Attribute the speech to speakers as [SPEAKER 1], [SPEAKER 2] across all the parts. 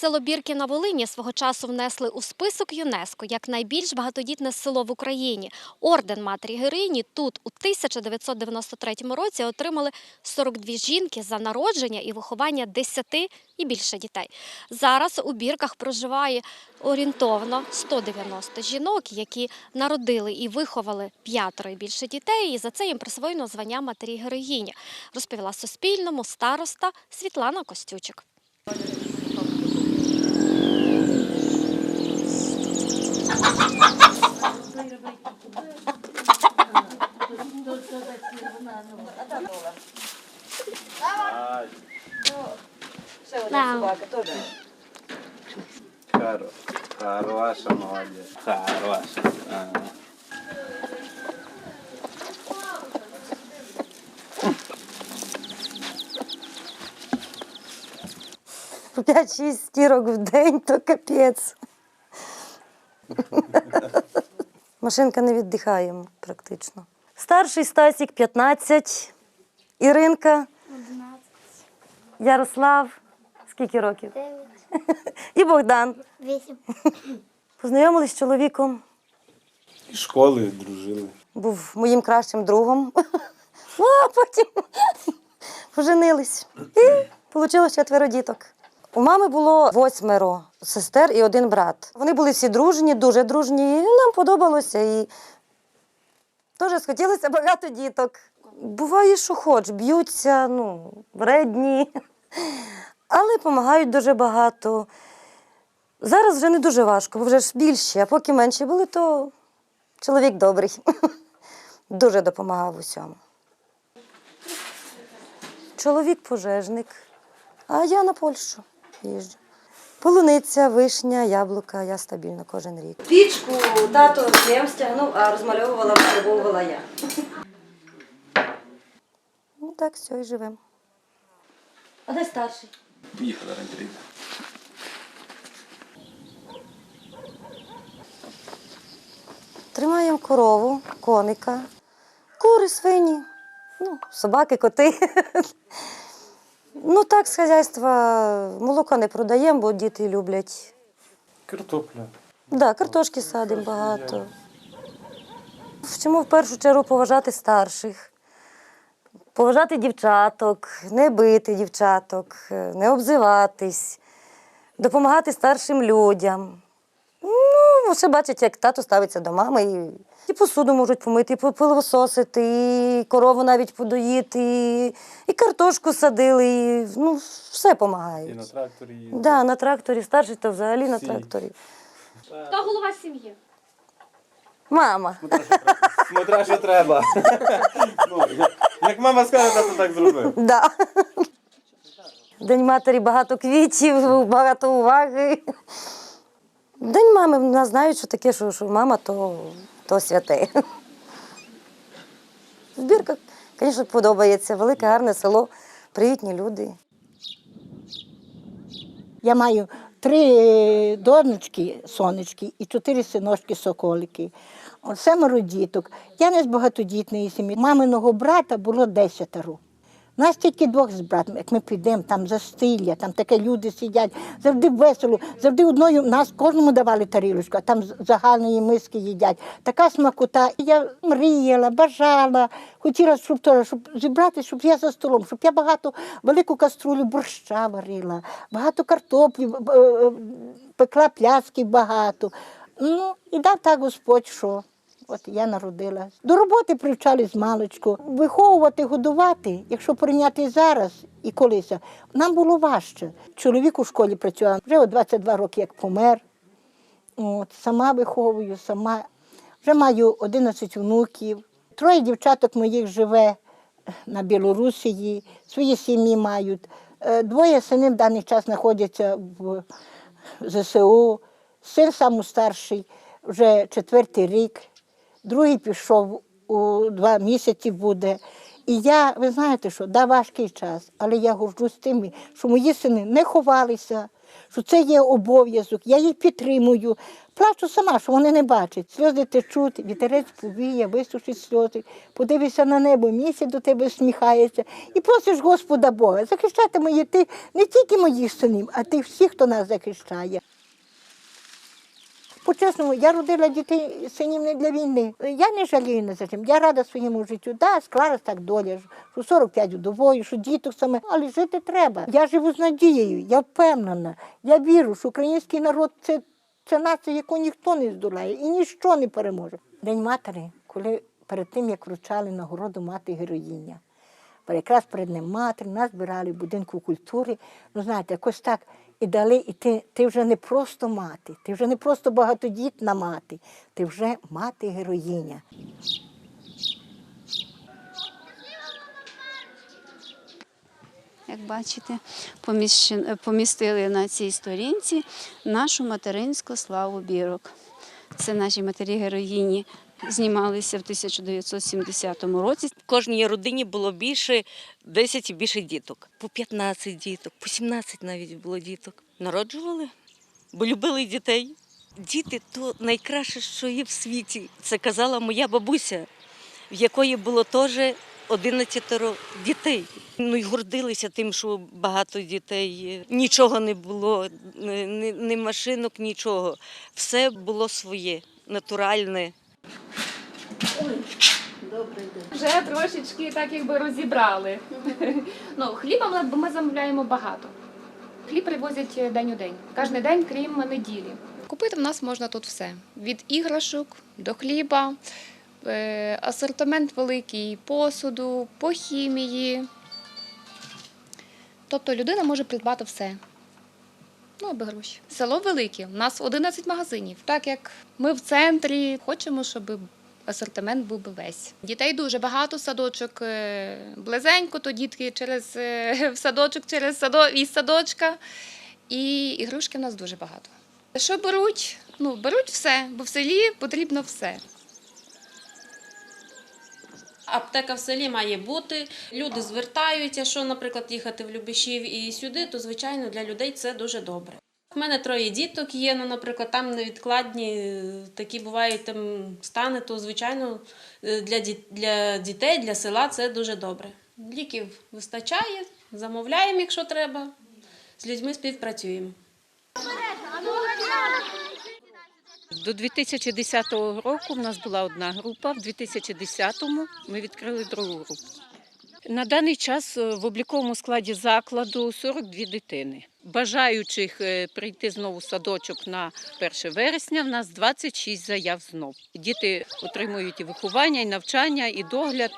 [SPEAKER 1] Село Бірки на Волині свого часу внесли у список ЮНЕСКО як найбільш багатодітне село в Україні. Орден матері героїні тут у 1993 році отримали 42 жінки за народження і виховання 10 і більше дітей. Зараз у Бірках проживає орієнтовно 190 жінок, які народили і виховали п'ятеро і більше дітей, і за це їм присвоєно звання матері героїні, розповіла Суспільному староста Світлана Костючик.
[SPEAKER 2] Хоро... Хороша, молодец. Хороша. Ага.
[SPEAKER 3] 5-6 стірок в день, то капець. Машинка не віддихаємо практично. Старший Стасік 15, Іринка,
[SPEAKER 4] 11,
[SPEAKER 3] Ярослав. Скільки років?
[SPEAKER 4] 9,
[SPEAKER 3] І Богдан.
[SPEAKER 4] 8.
[SPEAKER 3] Познайомились з чоловіком,
[SPEAKER 2] І школи дружили.
[SPEAKER 3] був моїм кращим другом. А потім поженились. І вийшло четверо діток. У мами було восьмеро сестер і один брат. Вони були всі дружні, дуже дружні. І нам подобалося. І теж схотілося багато діток. Буває, що хоч, б'ються, ну, вредні, але допомагають дуже багато. Зараз вже не дуже важко, бо вже ж більше, а поки менші були, то чоловік добрий. Дуже допомагав усьому. Чоловік пожежник, а я на Польщу їжджу. Полуниця, вишня, яблука, я стабільно кожен рік. Пічку тато Артем стягнув, а розмальовувала, фарбовувала я. Ну так, все, і живемо. А де старший?
[SPEAKER 2] Поїхали раніше.
[SPEAKER 3] Тримаємо корову, коника, кури, свині, ну, собаки, коти. Ну так, з хазяйства молоко не продаємо, бо діти люблять.
[SPEAKER 2] Картопля.
[SPEAKER 3] Да, картошки садимо багато. Вчимо в першу чергу поважати старших, поважати дівчаток, не бити дівчаток, не обзиватись, допомагати старшим людям. Ну, ще бачать, як тато ставиться до мами. І, і посуду можуть помити, і пилососити, і корову навіть подоїти, і, і картошку садили, і, ну, все
[SPEAKER 2] І на тракторі їздили.
[SPEAKER 3] Да, на тракторі, старший то взагалі на
[SPEAKER 2] Всі.
[SPEAKER 3] тракторі.
[SPEAKER 1] Хто голова сім'ї?
[SPEAKER 3] Мама.
[SPEAKER 2] Смотря, що треба. ну, як, мама скаже, то так зроби.
[SPEAKER 3] Да. День матері багато квітів, багато уваги. День мами в нас знають, що таке, що, що мама то, то святе. Збірка, звісно, подобається. Велике, гарне село, привітні люди.
[SPEAKER 5] Я маю три донечки, сонечки і чотири синочки, соколики. Семеро діток. Я не з багатодітної сім'ї. Маминого брата було десятеро. Нас тільки двох з братом, як ми підемо, там застилля, там таке люди сидять, завжди весело, завжди одною нас кожному давали тарілочку, а там загальної миски їдять. Така смакота. Я мріяла, бажала, хотіла, щоб, то, щоб зібрати, щоб я за столом, щоб я багато велику каструлю борща варила, багато картоплі, е, пекла пляцків багато. Ну, і дав так Господь, що. От я народилась. До роботи привчали з маличку. Виховувати, годувати, якщо порівняти зараз і колись, нам було важче. Чоловік у школі працював, вже от 22 роки як помер. От, сама виховую, сама. Вже маю 11 внуків. Троє дівчаток моїх живе на Білорусії, свої сім'ї мають. Е, Двоє синів в даний час знаходяться в ЗСУ. Син самий вже четвертий рік, другий пішов у два місяці буде. І я, ви знаєте що, да, важкий час, але я горжусь тим, що мої сини не ховалися, що це є обов'язок, я їх підтримую. Плачу сама, що вони не бачать. Сльози течуть, вітерець повіє, висушить сльози, подивишся на небо, місяць до тебе сміхається. І просиш Господа Бога, захищати мої ти не тільки моїх синів, а ти всіх, хто нас захищає. По-чесному, я родила дітей синів не для війни. Я не жалію на за чим. Я рада своєму життю. Да, склалась так доля, що 45 вдовою, що діток саме, але жити треба. Я живу з надією, я впевнена. Я вірю, що український народ це, це нація, яку ніхто не здолає і ніщо не переможе. День матері, коли перед тим, як вручали нагороду мати героїня. Якраз перед ним матір, нас збирали в будинку культури. Ну, знаєте, якось так і дали, і ти, ти вже не просто мати, ти вже не просто багатодітна мати, ти вже мати-героїня.
[SPEAKER 4] Як бачите, поміщен- помістили на цій сторінці нашу материнську славу бірок. Це наші матері-героїні знімалися в 1970 році.
[SPEAKER 6] В кожній родині було більше 10 і більше діток. По 15 діток, по 17 навіть було діток. Народжували, бо любили дітей. Діти то найкраще, що є в світі. Це казала моя бабуся, в якої було теж 11 дітей. Ну і гордилися тим, що багато дітей. Нічого не було, ні, машинок, нічого. Все було своє, натуральне.
[SPEAKER 7] Вже трошечки так якби розібрали. ну, хліба ми, замовляємо багато. Хліб привозять день у день. Кожен день, крім неділі. Купити в нас можна тут все: від іграшок до хліба, е, асортимент великий посуду, по хімії. Тобто людина може придбати все. Ну, аби гроші. Село велике, у нас 11 магазинів. Так як ми в центрі, хочемо, щоб асортимент був весь. Дітей дуже багато, садочок е, близенько, то дітки через е, в садочок, через садо, із садочка. І ігрушки в нас дуже багато. Що беруть? Ну, беруть все, бо в селі потрібно все.
[SPEAKER 8] Аптека в селі має бути. Люди звертаються, що, наприклад, їхати в Любишів і сюди, то звичайно для людей це дуже добре. У мене троє діток є, ну, наприклад, там невідкладні е, такі бувають там стани, то звичайно е, для, для дітей, для села це дуже добре. Ліків вистачає, замовляємо, якщо треба. З людьми співпрацюємо.
[SPEAKER 9] До 2010 року в нас була одна група, в 2010-му ми відкрили другу групу. На даний час е, в обліковому складі закладу 42 дитини. Бажаючих е, прийти знову в садочок на 1 вересня в нас 26 заяв знов. Діти отримують і виховання, і навчання, і догляд.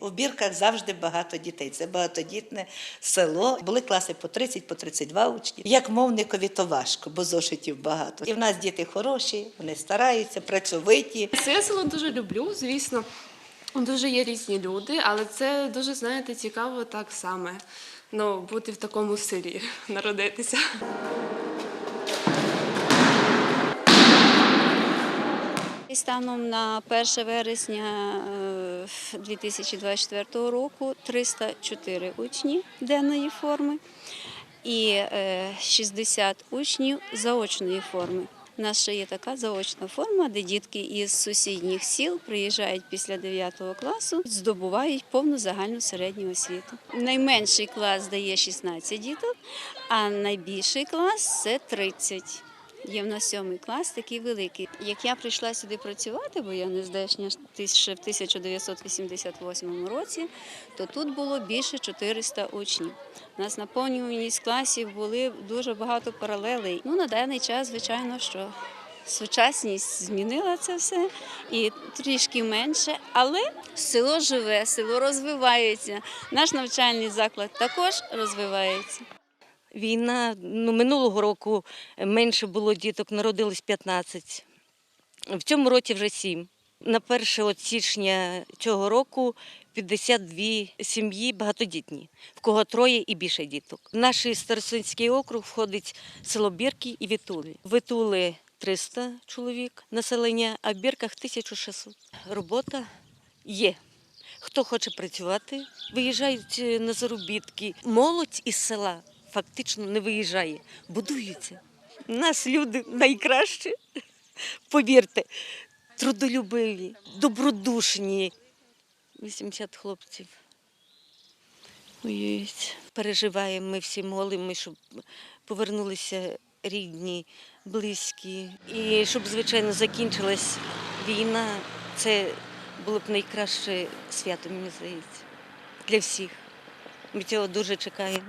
[SPEAKER 10] У бірках завжди багато дітей. Це багатодітне село. Були класи по 30, по 32 учнів. Як мовникові, то важко, бо зошитів багато. І в нас діти хороші, вони стараються, працьовиті.
[SPEAKER 11] Це село дуже люблю, звісно. Дуже є різні люди, але це дуже, знаєте, цікаво так саме. Ну, бути в такому селі, народитися.
[SPEAKER 4] І Станом на 1 вересня е, 2024 року 304 учні денної форми і е, 60 учнів заочної форми. У нас ще є така заочна форма, де дітки із сусідніх сіл приїжджають після 9 класу, здобувають повну загальну середню освіту. Найменший клас дає 16 діток, а найбільший клас це 30. Є в нас сьомий клас, такий великий. Як я прийшла сюди працювати, бо я не здешня ще в 1988 році, то тут було більше 400 учнів. У нас наповнюваність класів були дуже багато паралелей. Ну, на даний час, звичайно, що сучасність змінила це все і трішки менше, але село живе, село розвивається. Наш навчальний заклад також розвивається.
[SPEAKER 6] Війна ну, минулого року менше було діток, народилось 15. В цьому році вже 7. На 1 січня цього року 52 сім'ї багатодітні, в кого троє і більше діток. В наш Старосинський округ входить село Бірки і Вітули. Витули 300 чоловік населення, а в Бірках 1600. Робота є. Хто хто хоче працювати, виїжджають е, на заробітки. Молодь із села фактично не виїжджає, будуються. У нас люди найкращі, повірте, трудолюбиві, добродушні. 80 хлопців. Воюють. Переживаємо, ми всі молимо, щоб повернулися рідні, близькі. І щоб, звичайно, закінчилась війна, це було б найкраще свято, мені здається, для всіх. Ми цього дуже чекаємо.